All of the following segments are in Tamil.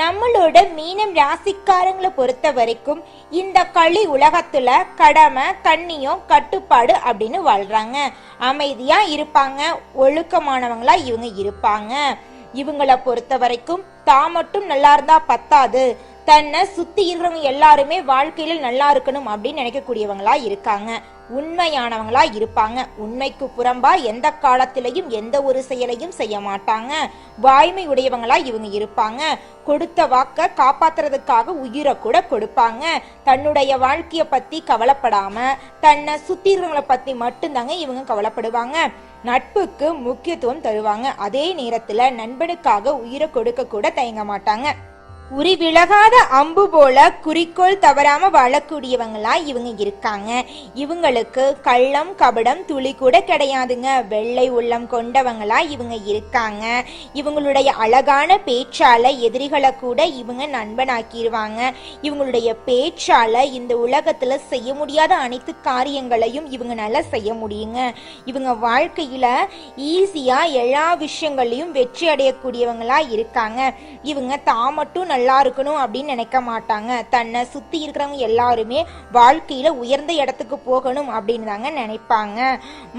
நம்மளோட மீனம் ராசிக்காரங்களை பொறுத்த வரைக்கும் இந்த களி உலகத்துல கடமை கண்ணியம் கட்டுப்பாடு அப்படின்னு வாழ்றாங்க. அமைதியா இருப்பாங்க ஒழுக்கமானவங்களா இவங்க இருப்பாங்க. இவங்கள பொறுத்த வரைக்கும் தான் மட்டும் நல்லா இருந்தா பத்தாது. தன்னை சுத்தி இருக்கிறவங்க எல்லாருமே வாழ்க்கையில நல்லா இருக்கணும் அப்படின்னு நினைக்கக்கூடியவங்களா இருக்காங்க. உண்மையானவங்களா இருப்பாங்க. உண்மைக்கு புறம்பா எந்த காலத்திலையும் எந்த ஒரு செயலையும் செய்ய மாட்டாங்க. வாய்மை உடையவங்களா இவங்க இருப்பாங்க. கொடுத்த வாக்க காப்பாத்துறதுக்காக உயிரை கூட கொடுப்பாங்க. தன்னுடைய வாழ்க்கைய பத்தி கவலைப்படாம தன்னை சுத்தி இருக்கிறவங்கள பத்தி மட்டும்தாங்க இவங்க கவலைப்படுவாங்க. நட்புக்கு முக்கியத்துவம் தருவாங்க. அதே நேரத்துல நண்பனுக்காக உயிரை கொடுக்க கூட தயங்க மாட்டாங்க. உரி விலகாத அம்பு போல குறிக்கோள் தவறாம வாழக்கூடியவங்களா இவங்க இருக்காங்க. இவங்களுக்கு கள்ளம் கபடம் துளி கூட கிடையாதுங்க. வெள்ளை உள்ளம் கொண்டவங்களா இவங்க இருக்காங்க. இவங்களுடைய அழகான பேச்சால எதிரிகளை கூட இவங்க நண்பனாக்கிடுவாங்க இவங்களுடைய பேச்சால இந்த உலகத்துல செய்ய முடியாத அனைத்து காரியங்களையும் இவங்க நல்லா செய்ய முடியுங்க. இவங்க வாழ்க்கையில ஈஸியா எல்லா விஷயங்களையும் வெற்றி அடையக்கூடியவங்களா இருக்காங்க. இவங்க தான் மட்டும் நல்லா நல்லா இருக்கணும் அப்படின்னு நினைக்க மாட்டாங்க. தன்னை சுத்தி இருக்கிறவங்க எல்லாருமே வாழ்க்கையில உயர்ந்த இடத்துக்கு போகணும் அப்படின்னு தாங்க நினைப்பாங்க.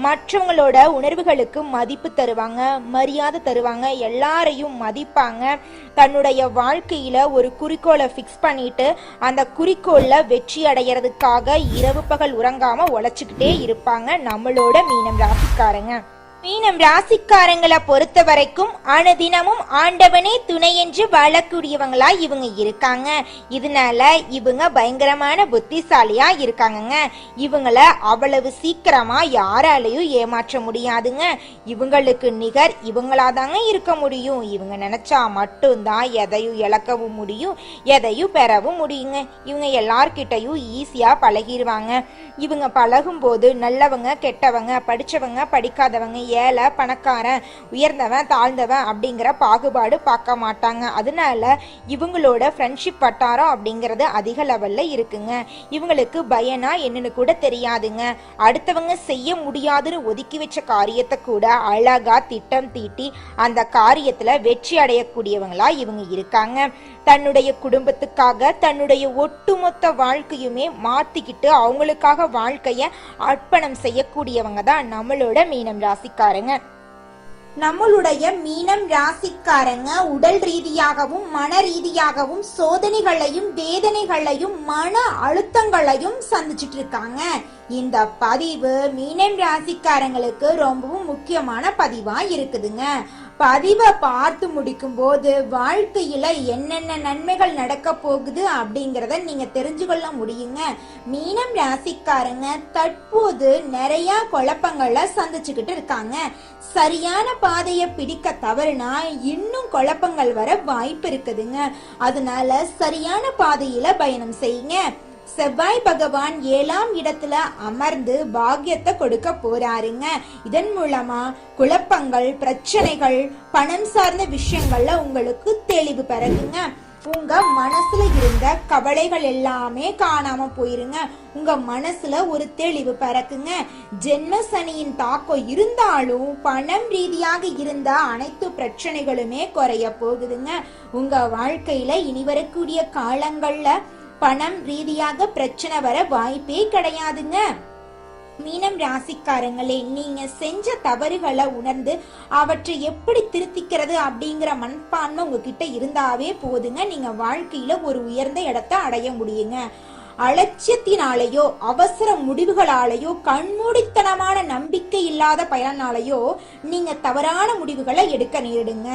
மற்றவங்களோட உணர்வுகளுக்கு மதிப்பு தருவாங்க மரியாதை தருவாங்க எல்லாரையும் மதிப்பாங்க. தன்னுடைய வாழ்க்கையில ஒரு குறிக்கோளை ஃபிக்ஸ் பண்ணிட்டு அந்த குறிக்கோள்ல வெற்றி அடையறதுக்காக இரவு பகல் உறங்காம உழைச்சிக்கிட்டே இருப்பாங்க நம்மளோட மீனம் ராசிக்காரங்க. மீனம் ராசிக்காரங்களை பொறுத்த வரைக்கும் அனுதினமும் ஆண்டவனே துணை என்று வாழக்கூடியவங்களா இவங்க இருக்காங்க. இதனால இவங்க பயங்கரமான புத்திசாலியா இருக்காங்கங்க. இவங்கள அவ்வளவு சீக்கிரமா யாராலையும் ஏமாற்ற முடியாதுங்க. இவங்களுக்கு நிகர் இவங்களாதாங்க இருக்க முடியும். இவங்க நினைச்சா மட்டும்தான் எதையும் இழக்கவும் முடியும். எதையும் பெறவும் முடியுங்க. இவங்க எல்லார்கிட்டையும் ஈஸியா பழகிடுவாங்க இவங்க பழகும் போது நல்லவங்க கெட்டவங்க படிச்சவங்க படிக்காதவங்க ஏழை பணக்காரன் உயர்ந்தவன் தாழ்ந்தவன் அப்படிங்கிற பாகுபாடு பார்க்க மாட்டாங்க. அதனால இவங்களோட ஃப்ரெண்ட்ஷிப் வட்டாரம் அப்படிங்கிறது அதிக லெவலில் இருக்குங்க. இவங்களுக்கு பயனா என்னன்னு கூட தெரியாதுங்க. அடுத்தவங்க செய்ய முடியாதுன்னு ஒதுக்கி வச்ச காரியத்தை கூட அழகா திட்டம் தீட்டி அந்த காரியத்தில் வெற்றி அடையக்கூடியவங்களா இவங்க இருக்காங்க. தன்னுடைய குடும்பத்துக்காக தன்னுடைய ஒட்டுமொத்த வாழ்க்கையுமே மாத்திக்கிட்டு அவங்களுக்காக வாழ்க்கைய அர்ப்பணம் செய்யக்கூடியவங்க தான் நம்மளோட மீனம் ராசிக்காரங்க நம்மளுடைய மீனம் ராசிக்காரங்க உடல் ரீதியாகவும் மன ரீதியாகவும் சோதனைகளையும் வேதனைகளையும் மன அழுத்தங்களையும் சந்திச்சிட்டு இருக்காங்க இந்த பதிவு மீனம் ராசிக்காரங்களுக்கு ரொம்பவும் முக்கியமான பதிவா இருக்குதுங்க. பதிவை பார்த்து முடிக்கும் போது வாழ்க்கையில என்னென்ன நன்மைகள் நடக்க போகுது அப்படிங்கிறத நீங்க தெரிஞ்சுக்கொள்ள முடியுங்க. மீனம் ராசிக்காரங்க தற்போது நிறைய குழப்பங்களை சந்திச்சுக்கிட்டு இருக்காங்க. சரியான பாதையை பிடிக்க தவறுனா இன்னும் குழப்பங்கள் வர வாய்ப்பு இருக்குதுங்க. அதனால சரியான பாதையில பயணம் செய்யுங்க. செவ்வாய் பகவான் ஏழாம் இடத்துல அமர்ந்து பாக்கியத்தை கொடுக்க போறாருங்க. இதன் மூலமா குழப்பங்கள் பிரச்சனைகள் பணம் சார்ந்த விஷயங்கள்ல உங்களுக்கு தெளிவு பிறகுங்க. உங்க மனசுல இருந்த கவலைகள் எல்லாமே காணாம போயிருங்க. உங்க மனசுல ஒரு தெளிவு பறக்குங்க. ஜென்ம சனியின் தாக்கம் இருந்தாலும் பணம் ரீதியாக இருந்த அனைத்து பிரச்சனைகளுமே குறைய போகுதுங்க. உங்க வாழ்க்கையில இனி வரக்கூடிய காலங்கள்ல பணம் ரீதியாக பிரச்சனை வர வாய்ப்பே கிடையாதுங்க. மீனம் ராசிக்காரங்களே நீங்க செஞ்ச தவறுகளை உணர்ந்து அவற்றை எப்படி திருத்திக்கிறது அப்படிங்கிற மனப்பான்மை உங்ககிட்ட இருந்தாவே போதுங்க. நீங்க வாழ்க்கையில ஒரு உயர்ந்த இடத்த அடைய முடியுங்க. அலட்சியத்தினாலேயோ அவசர முடிவுகளாலேயோ கண்மூடித்தனமான நம்பிக்கை இல்லாத பயனாலேயோ நீங்க தவறான முடிவுகளை எடுக்க நேரிடுங்க.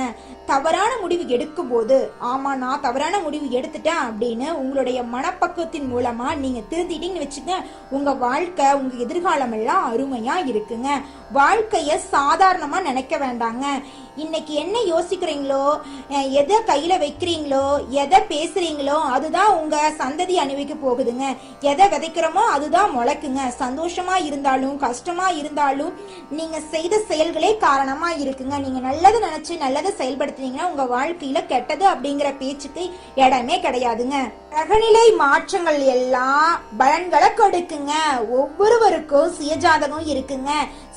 தவறான முடிவு எடுக்கும் போது ஆமா நான் தவறான முடிவு எடுத்துட்டேன் அப்படின்னு உங்களுடைய மனப்பக்குவத்தின் மூலமா நீங்க திருந்திட்டீங்கன்னு வச்சுங்க உங்க வாழ்க்கை உங்க எதிர்காலம் எல்லாம் அருமையா இருக்குங்க. வாழ்க்கைய சாதாரணமா நினைக்க வேண்டாங்க. இன்னைக்கு என்ன யோசிக்கிறீங்களோ எதை கையில வைக்கிறீங்களோ எதை பேசுறீங்களோ அதுதான் உங்க சந்ததி அணிவிக்க போகுது. இருக்குதுங்க எதை விதைக்கிறோமோ அதுதான் முளைக்குங்க. சந்தோஷமா இருந்தாலும் கஷ்டமா இருந்தாலும் நீங்க செய்த செயல்களே காரணமா இருக்குங்க. நீங்க நல்லது நினைச்சு நல்லதை செயல்படுத்துனீங்கன்னா உங்க வாழ்க்கையில கெட்டது அப்படிங்கிற பேச்சுக்கு இடமே கிடையாதுங்க. கிரகநிலை மாற்றங்கள் எல்லாம் பலன்களை கொடுக்குங்க. ஒவ்வொருவருக்கும் சுயஜாதகம் இருக்குங்க.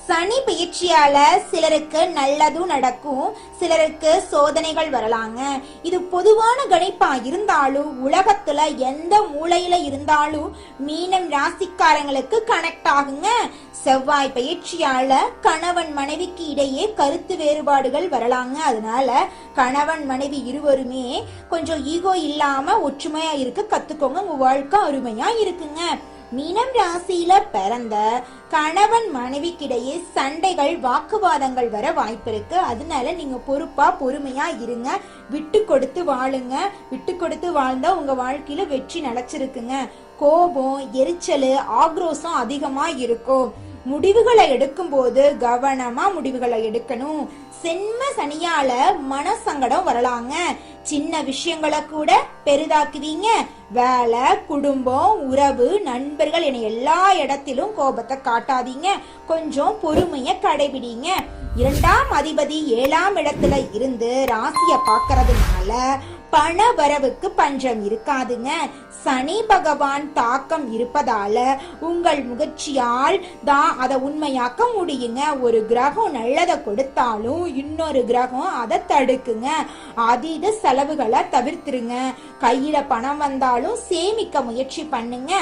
சனி பயிற்சியால சிலருக்கு நல்லதும் நடக்கும் சிலருக்கு சோதனைகள் வரலாங்க. இது பொதுவான கணிப்பா இருந்தாலும் உலகத்துல எந்த மூலையில இருந்தாலும் மீனம் ராசிக்காரங்களுக்கு கனெக்ட் ஆகுங்க. செவ்வாய் பயிற்சியால கணவன் மனைவிக்கு இடையே கருத்து வேறுபாடுகள் வரலாங்க. அதனால கணவன் மனைவி இருவருமே கொஞ்சம் ஈகோ இல்லாம ஒற்றுமையா இருக்க கத்துக்கோங்க. உங்க வாழ்க்கை அருமையா இருக்குங்க. மீனம் ராசியில பிறந்த கணவன் மனைவிக்கிடையே சண்டைகள் வாக்குவாதங்கள் வர வாய்ப்பு இருக்கு. அதனால நீங்க பொறுப்பா பொறுமையா இருங்க. விட்டு கொடுத்து வாழுங்க. விட்டு கொடுத்து வாழ்ந்தா உங்க வாழ்க்கையில வெற்றி நினைச்சிருக்குங்க கோபம் எரிச்சல் ஆக்ரோஷம் அதிகமா இருக்கும். முடிவுகளை எடுக்கும்போது கவனமா முடிவுகளை எடுக்கணும். சென்ம சனியால மனசங்கடம் வரலாங்க. சின்ன விஷயங்களை கூட பெரிதாக்குவீங்க. வேலை குடும்பம் உறவு நண்பர்கள் என எல்லா இடத்திலும் கோபத்தை காட்டாதீங்க. கொஞ்சம் பொறுமைய கடைபிடிங்க. இரண்டாம் அதிபதி ஏழாம் இடத்துல இருந்து ராசிய பாக்குறதுனால பண வரவுக்கு பஞ்சம் இருக்காதுங்க. சனி பகவான் தாக்கம் இருப்பதால உங்கள் முயற்சியால் தான் அதை உண்மையாக்க முடியுங்க. ஒரு கிரகம் நல்லதை கொடுத்தாலும் இன்னொரு கிரகம் அதை தடுக்குங்க. அதீத செலவுகளை தவிர்த்துருங்க. கையில பணம் வந்தாலும் சேமிக்க முயற்சி பண்ணுங்க.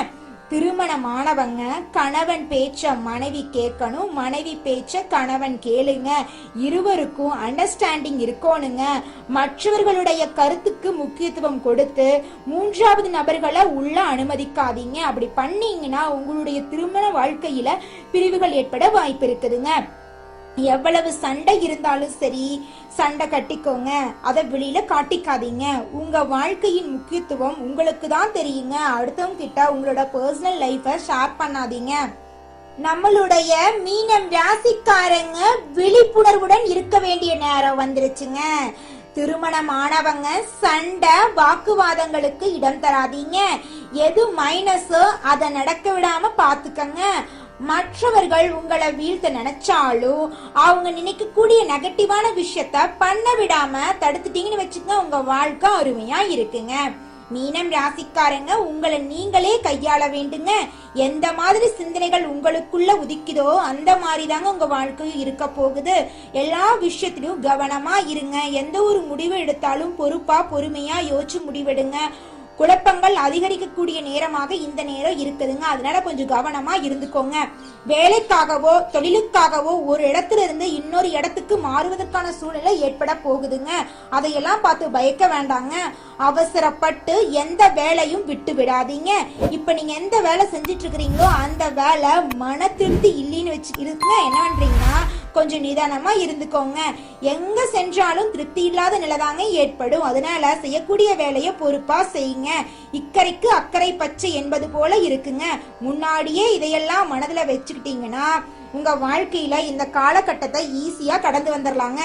திருமணமானவங்க கணவன் பேச்ச மனைவி கேட்கணும் மனைவி பேச்ச கணவன் கேளுங்க. இருவருக்கும் அண்டர்ஸ்டாண்டிங் இருக்கணுங்க. மற்றவர்களுடைய கருத்துக்கு முக்கியத்துவம் கொடுத்து மூன்றாவது நபர்களை உள்ள அனுமதிக்காதீங்க. அப்படி பண்ணீங்கன்னா உங்களுடைய திருமண வாழ்க்கையில பிரிவுகள் ஏற்பட வாய்ப்பு இருக்குதுங்க. எவ்வளவு சண்டை இருந்தாலும் சரி சண்டை கட்டிக்கோங்க. அதை வெளியில காட்டிக்காதீங்க. உங்க வாழ்க்கையின் முக்கியத்துவம் உங்களுக்கு தான் தெரியுங்க. அடுத்தவங்க கிட்ட உங்களோட பர்சனல் லைஃப ஷேர் பண்ணாதீங்க. நம்மளுடைய மீனம் ராசிக்காரங்க விழிப்புணர்வுடன் இருக்க வேண்டிய நேரம் வந்துருச்சுங்க. திருமணமானவங்க சண்டை வாக்குவாதங்களுக்கு இடம் தராதீங்க. எது மைனஸோ அதை நடக்க விடாம பாத்துக்கங்க மற்றவர்கள் உங்களை வீழ்த்த நினைச்சாலும் அவங்க நினைக்கக்கூடிய நெகட்டிவான விஷயத்த பண்ண விடாம தடுத்துட்டீங்கன்னு வச்சுக்கோங்க உங்க வாழ்க்கை அருமையா இருக்குங்க. மீனம் ராசிக்காரங்க உங்களை நீங்களே கையாள வேண்டுங்க. எந்த மாதிரி சிந்தனைகள் உங்களுக்குள்ள உதிக்குதோ அந்த மாதிரி தாங்க உங்க வாழ்க்கையும் இருக்க போகுது. எல்லா விஷயத்திலும் கவனமா இருங்க. எந்த ஒரு முடிவு எடுத்தாலும் பொறுப்பா பொறுமையா யோசிச்சு முடிவெடுங்க. குழப்பங்கள் அதிகரிக்கக்கூடிய நேரமாக இந்த நேரம் இருக்குதுங்க. அதனால கொஞ்சம் கவனமா இருந்துக்கோங்க. வேலைக்காகவோ தொழிலுக்காகவோ ஒரு இடத்துல இருந்து இன்னொரு இடத்துக்கு மாறுவதற்கான சூழ்நிலை ஏற்பட போகுதுங்க. அதையெல்லாம் பார்த்து பயக்க வேண்டாங்க. அவசரப்பட்டு எந்த வேலையும் விட்டு விடாதீங்க. இப்ப நீங்க எந்த வேலை செஞ்சிட்டு இருக்கிறீங்களோ அந்த வேலை மன திருப்தி இல்லைன்னு வச்சு இருக்குங்க. என்ன பண்றீங்கன்னா கொஞ்சம் நிதானமா இருந்துக்கோங்க. எங்க சென்றாலும் திருப்தி இல்லாத நிலைதாங்க ஏற்படும். அதனால செய்யக்கூடிய வேலையை பொறுப்பா செய்யுங்க. இக்கரைக்கு அக்கறை பச்சை என்பது போல இருக்குங்க. முன்னாடியே இதையெல்லாம் மனதுல வச்சுக்கிட்டீங்கன்னா உங்க வாழ்க்கையில இந்த காலகட்டத்தை ஈஸியா கடந்து வந்துடலாங்க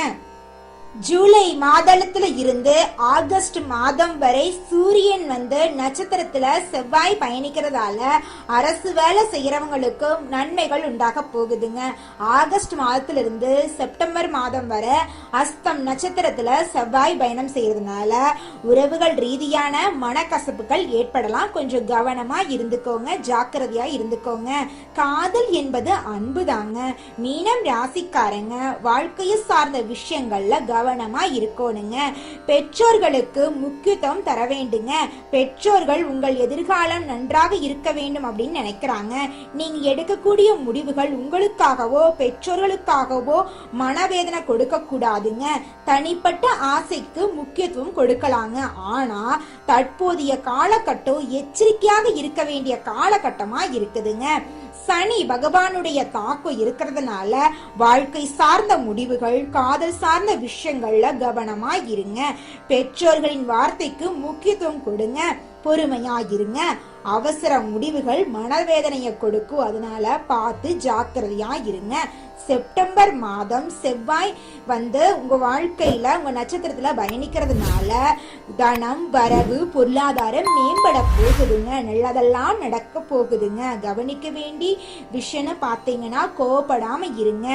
ஜூலை மாதத்துல இருந்து ஆகஸ்ட் மாதம் வரை சூரியன் வந்து நட்சத்திரத்துல செவ்வாய் பயணிக்கிறதால அரசு வேலை செய்யறவங்களுக்கும் நன்மைகள் உண்டாக போகுதுங்க. ஆகஸ்ட் மாதத்துல இருந்து செப்டம்பர் மாதம் வரை அஸ்தம் நட்சத்திரத்துல செவ்வாய் பயணம் செய்யறதுனால உறவுகள் ரீதியான மனக்கசப்புகள் ஏற்படலாம். கொஞ்சம் கவனமா இருந்துக்கோங்க ஜாக்கிரதையா இருந்துக்கோங்க. காதல் என்பது அன்பு தாங்க மீனம் ராசிக்காரங்க வாழ்க்கையை சார்ந்த விஷயங்கள்ல கவனமா இருக்கணுங்க. பெற்றோர்களுக்கு முக்கியத்துவம் தர வேண்டுங்க. பெற்றோர்கள் உங்கள் எதிர்காலம் நன்றாக இருக்க வேண்டும் அப்படின்னு நினைக்கிறாங்க. நீங்க எடுக்கக்கூடிய முடிவுகள் உங்களுக்காகவோ பெற்றோர்களுக்காகவோ மனவேதனை கொடுக்க கூடாதுங்க தனிப்பட்ட ஆசைக்கு முக்கியத்துவம் கொடுக்கலாங்க. ஆனா தற்போதைய காலகட்டம் எச்சரிக்கையாக இருக்க வேண்டிய காலகட்டமா இருக்குதுங்க. சனி பகவானுடைய தாக்கம் இருக்கிறதுனால வாழ்க்கை சார்ந்த முடிவுகள் காதல் சார்ந்த விஷயங்கள்ல கவனமா இருங்க. பெற்றோர்களின் வார்த்தைக்கு முக்கியத்துவம் கொடுங்க. பொறுமையாயிருங்க. அவசர முடிவுகள் மனவேதனையை கொடுக்கும். அதனால பார்த்து ஜாக்கிரதையா இருங்க செப்டம்பர் மாதம் செவ்வாய் வந்து உங்க வாழ்க்கையில உங்க நட்சத்திரத்துல பயணிக்கிறதுனால தனம் வரவு பொருளாதாரம் மேம்பட போகுதுங்க. நல்லதெல்லாம் நடக்க போகுதுங்க. கவனிக்க வேண்டி விஷயம்னு பார்த்தீங்கன்னா கோவப்படாம இருங்க.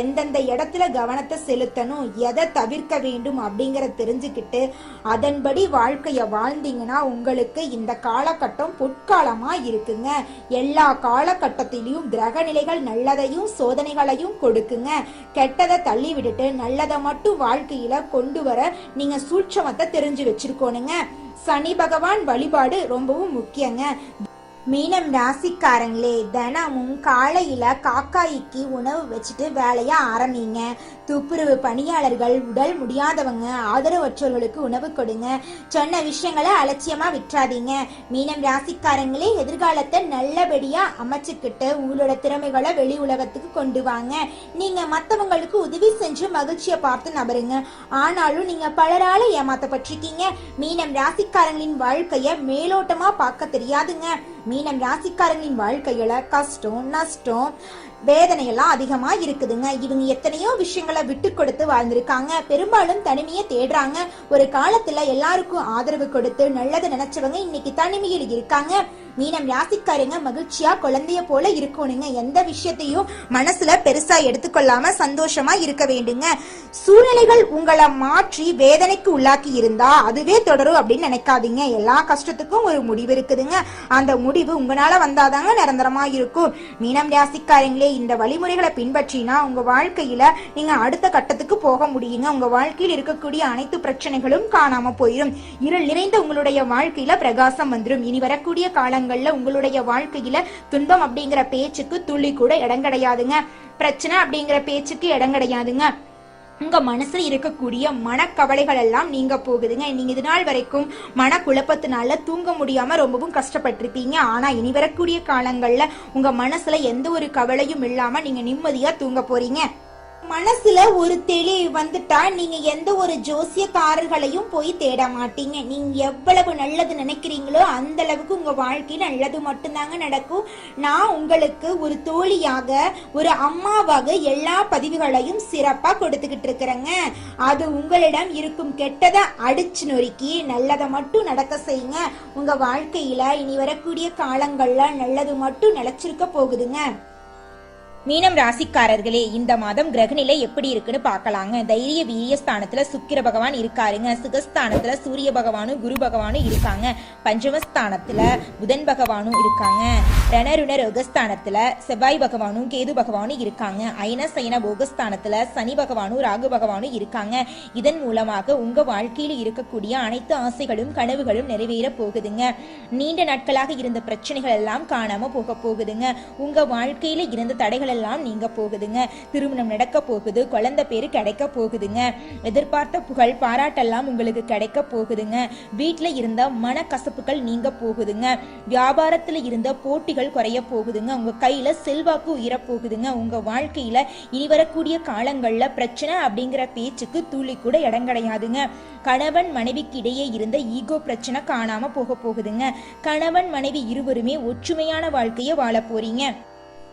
எந்தெந்த இடத்துல கவனத்தை செலுத்தணும் எதை தவிர்க்க வேண்டும் அப்படிங்கிறத தெரிஞ்சுக்கிட்டு அதன்படி வாழ்க்கையை வாழ்ந்தீங்கன்னா உங்களுக்கு இந்த காலகட்டம் பொற்காலமா இருக்குங்க. எல்லா காலகட்டத்திலையும் கிரக நிலைகள் நல்லதையும் சோதனைகளையும் கொடுக்குங்க. கெட்டதை தள்ளி விட்டுட்டு நல்லதை மட்டும் வாழ்க்கையில கொண்டு வர நீங்க சூட்சமத்தை தெரிஞ்சு வச்சிருக்கோனுங்க சனி பகவான் வழிபாடு ரொம்பவும் முக்கியங்க. மீனம் ராசிக்காரங்களே தினமும் காலையில காக்காய்க்கு உணவு வச்சுட்டு வேலையை ஆரம்பிங்க. துப்புரவு பணியாளர்கள் உடல் முடியாதவங்க ஆதரவற்றோர்களுக்கு உணவு கொடுங்க. சொன்ன விஷயங்களை அலட்சியமா விட்டுறாதீங்க. மீனம் ராசிக்காரங்களே எதிர்காலத்தை நல்லபடியா அமைச்சுக்கிட்டு உங்களோட திறமைகளை வெளி உலகத்துக்கு கொண்டு வாங்க. நீங்க மத்தவங்களுக்கு உதவி செஞ்சு மகிழ்ச்சியை பார்த்து நபருங்க. ஆனாலும் நீங்க பலரால ஏமாத்தப்பட்டிருக்கீங்க. மீனம் ராசிக்காரங்களின் வாழ்க்கைய மேலோட்டமா பார்க்க தெரியாதுங்க. மீனம் ராசிக்காரங்களின் வாழ்க்கையில கஷ்டம் நஷ்டம் வேதனையெல்லாம் அதிகமா இருக்குதுங்க. இவங்க எத்தனையோ விஷயங்களை விட்டு கொடுத்து வாழ்ந்திருக்காங்க. பெரும்பாலும் தனிமையை தேடுறாங்க. ஒரு காலத்துல எல்லாருக்கும் ஆதரவு கொடுத்து நல்லது நினைச்சவங்க இன்னைக்கு தனிமையில் இருக்காங்க. மீனம் ராசிக்காரங்க மகிழ்ச்சியா குழந்தைய போல இருக்கணுங்க. எந்த விஷயத்தையும் மனசுல பெருசா எடுத்துக்கொள்ளாம சந்தோஷமா இருக்க வேண்டுங்க. சூழ்நிலைகள் உங்களை மாற்றி வேதனைக்கு உள்ளாக்கி இருந்தா அதுவே தொடரும் அப்படின்னு நினைக்காதீங்க. எல்லா கஷ்டத்துக்கும் ஒரு முடிவு இருக்குதுங்க. அந்த முடிவு உங்களால வந்தாதாங்க நிரந்தரமா இருக்கும். மீனம் ராசிக்காரங்களே இந்த வழிமுறைகளை பின்பற்றினா உங்க வாழ்க்கையில நீங்க அடுத்த கட்டத்துக்கு போக முடியுங்க. உங்க வாழ்க்கையில் இருக்கக்கூடிய அனைத்து பிரச்சனைகளும் காணாம போயிடும் இருள் நிறைந்த உங்களுடைய வாழ்க்கையில பிரகாசம் வந்துடும் இனி வரக்கூடிய காலங்கள்ல உங்களுடைய வாழ்க்கையில துன்பம் அப்படிங்கிற பேச்சுக்கு துளி கூட இடம் கிடையாதுங்க பிரச்சனை அப்படிங்கிற பேச்சுக்கு இடம் கிடையாதுங்க உங்க மனசுல இருக்கக்கூடிய மனக்கவலைகள் எல்லாம் நீங்க போகுதுங்க. நீங்க இது நாள் வரைக்கும் மன குழப்பத்தினால தூங்க முடியாம ரொம்பவும் கஷ்டப்பட்டிருப்பீங்க. ஆனா இனி வரக்கூடிய காலங்கள்ல உங்க மனசுல எந்த ஒரு கவலையும் இல்லாம நீங்க நிம்மதியா தூங்க போறீங்க. மனசுல ஒரு தெளிவு வந்துட்டா நீங்க எந்த ஒரு ஜோசியக்காரர்களையும் போய் தேட மாட்டீங்க. நீங்க எவ்வளவு நல்லது நினைக்கிறீங்களோ அந்த அளவுக்கு உங்க வாழ்க்கையில் நல்லது மட்டும்தாங்க நடக்கும். நான் உங்களுக்கு ஒரு தோழியாக ஒரு அம்மாவாக எல்லா பதிவுகளையும் சிறப்பா கொடுத்துக்கிட்டு இருக்கிறேங்க. அது உங்களிடம் இருக்கும் கெட்டதை அடிச்சு நொறுக்கி நல்லதை மட்டும் நடக்க செய்யுங்க. உங்க வாழ்க்கையில இனி வரக்கூடிய காலங்கள்ல நல்லது மட்டும் நிலைச்சிருக்க போகுதுங்க. மீனம் ராசிக்காரர்களே இந்த மாதம் கிரகநிலை எப்படி இருக்குன்னு பார்க்கலாங்க. தைரிய வீரியஸ்தானத்துல சுக்கிர பகவான் இருக்காருங்க. சுகஸ்தானத்துல சூரிய பகவானும் குரு பகவானும் இருக்காங்க. பஞ்சமஸ்தானத்துல புதன் பகவானும் இருக்காங்க. ரணருண ரோகஸ்தானத்துல செவ்வாய் பகவானும் கேது பகவானும் இருக்காங்க. அயன சயன போகஸ்தானத்துல சனி பகவானும் ராகு பகவானும் இருக்காங்க. இதன் மூலமாக உங்க வாழ்க்கையில் இருக்கக்கூடிய அனைத்து ஆசைகளும் கனவுகளும் நிறைவேற போகுதுங்க. நீண்ட நாட்களாக இருந்த பிரச்சனைகள் எல்லாம் காணாம போக போகுதுங்க. உங்க வாழ்க்கையில இருந்த தடைகள் எல்லாம் நீங்க போகுதுங்க. திருமணம் நடக்க போகுது குழந்தை பேர் கிடைக்க போகுதுங்க. எதிர்பார்த்த புகழ் பாராட்டெல்லாம் உங்களுக்கு கிடைக்க போகுதுங்க. வீட்டில் இருந்த மனக்கசப்புகள் நீங்க போகுதுங்க. வியாபாரத்தில் இருந்த போட்டிகள் குறைய போகுதுங்க. உங்க கையில செல்வாக்கு உயர போகுதுங்க உங்க வாழ்க்கையில இனி வரக்கூடிய காலங்கள்ல பிரச்சனை அப்படிங்கிற பேச்சுக்கு துளி கூட இடம் கிடையாதுங்க. கணவன் மனைவிக்கு இடையே இருந்த ஈகோ பிரச்சனை காணாம போக போகுதுங்க. கணவன் மனைவி இருவருமே ஒற்றுமையான வாழ்க்கையை வாழ போறீங்க.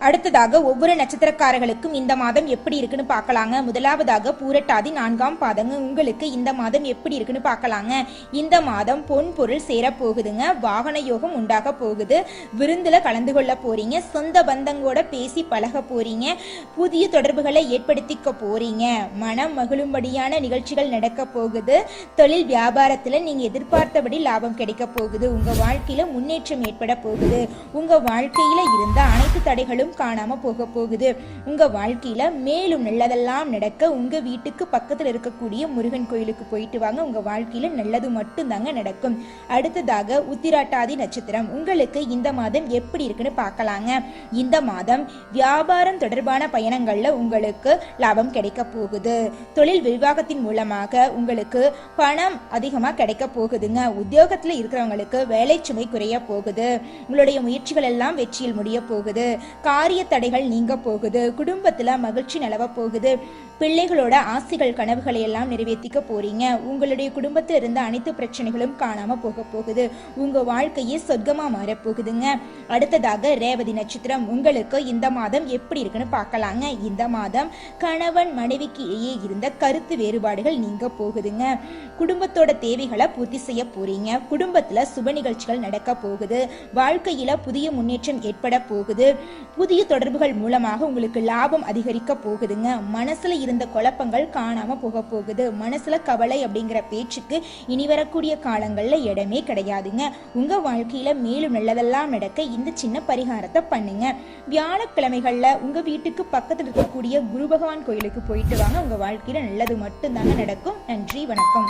அடுத்ததாக ஒவ்வொரு நட்சத்திரக்காரர்களுக்கும் இந்த மாதம் எப்படி இருக்குன்னு பார்க்கலாங்க. முதலாவதாக பூரட்டாதி நான்காம் பாதங்க உங்களுக்கு இந்த மாதம் எப்படி இருக்குன்னு பார்க்கலாங்க. இந்த மாதம் பொன் பொருள் சேர போகுதுங்க வாகன யோகம் உண்டாக போகுது. விருந்தில் கலந்து கொள்ள போறீங்க. சொந்த பந்தங்கோட பேசி பழக போறீங்க. புதிய தொடர்புகளை ஏற்படுத்திக்க போறீங்க. மனம் மகிழும்படியான நிகழ்ச்சிகள் நடக்க போகுது. தொழில் வியாபாரத்தில் நீங்க எதிர்பார்த்தபடி லாபம் கிடைக்க போகுது. உங்க வாழ்க்கையில முன்னேற்றம் ஏற்பட போகுது. உங்க வாழ்க்கையில இருந்த அனைத்து தடைகளும் காணாம போக போகுது. உங்க வாழ்க்கையில மேலும் நல்லதெல்லாம் நடக்க உங்க வீட்டுக்கு பக்கத்துல இருக்கக்கூடிய முருகன் கோயிலுக்கு போயிட்டு வாங்க. உங்க வாழ்க்கையில நல்லது மட்டும்தாங்க நடக்கும். அடுத்ததாக உத்திராட்டாதி நட்சத்திரம். உங்களுக்கு இந்த மாதம் எப்படி இருக்குன்னு பார்க்கலாங்க. இந்த மாதம் வியாபாரம் தொடர்பான பயணங்கள்ல உங்களுக்கு லாபம் கிடைக்க போகுது. தொழில் விரிவாகத்தின் மூலமாக உங்களுக்கு பணம் அதிகமா கிடைக்க போகுதுங்க. உத்தியோகத்துல இருக்கிறவங்களுக்கு வேலை சுமை குறைய போகுது. உங்களுடைய முயற்சிகள் எல்லாம் வெற்றியில் முடிய போகுது. காரிய தடைகள் நீங்க போகுது குடும்பத்துல மகிழ்ச்சி நிலவ போகுது பிள்ளைகளோட ஆசைகள் கனவுகளை எல்லாம் நிறைவேற்றிக்க போறீங்க. உங்களுடைய குடும்பத்தில் இருந்த அனைத்து பிரச்சனைகளும் காணாம போக போகுது. உங்க வாழ்க்கையே சொர்க்கமா மாறப்போகுதுங்க அடுத்ததாக ரேவதி நட்சத்திரம் உங்களுக்கு இந்த மாதம் எப்படி இருக்குன்னு பார்க்கலாங்க. இந்த மாதம் கணவன் மனைவிக்கு இடையே இருந்த கருத்து வேறுபாடுகள் நீங்க போகுதுங்க. குடும்பத்தோட தேவைகளை பூர்த்தி செய்ய போறீங்க. குடும்பத்துல சுப நிகழ்ச்சிகள் நடக்க போகுது. வாழ்க்கையில புதிய முன்னேற்றம் ஏற்பட போகுது. புதிய தொடர்புகள் மூலமாக உங்களுக்கு லாபம் அதிகரிக்க போகுதுங்க. மனசுல இருந்த குழப்பங்கள் காணாம போக போகுது. மனசுல கவலை அப்படிங்கிற பேச்சுக்கு இனி வரக்கூடிய காலங்கள்ல இடமே கிடையாதுங்க. உங்க வாழ்க்கையில மேலும் நல்லதெல்லாம் நடக்க இந்த சின்ன பரிகாரத்தை பண்ணுங்க. வியாழக்கிழமைகள்ல உங்க வீட்டுக்கு பக்கத்தில் இருக்கக்கூடிய குரு பகவான் கோயிலுக்கு போயிட்டு வாங்க. உங்க வாழ்க்கையில நல்லது மட்டும்தாங்க நடக்கும். நன்றி வணக்கம்.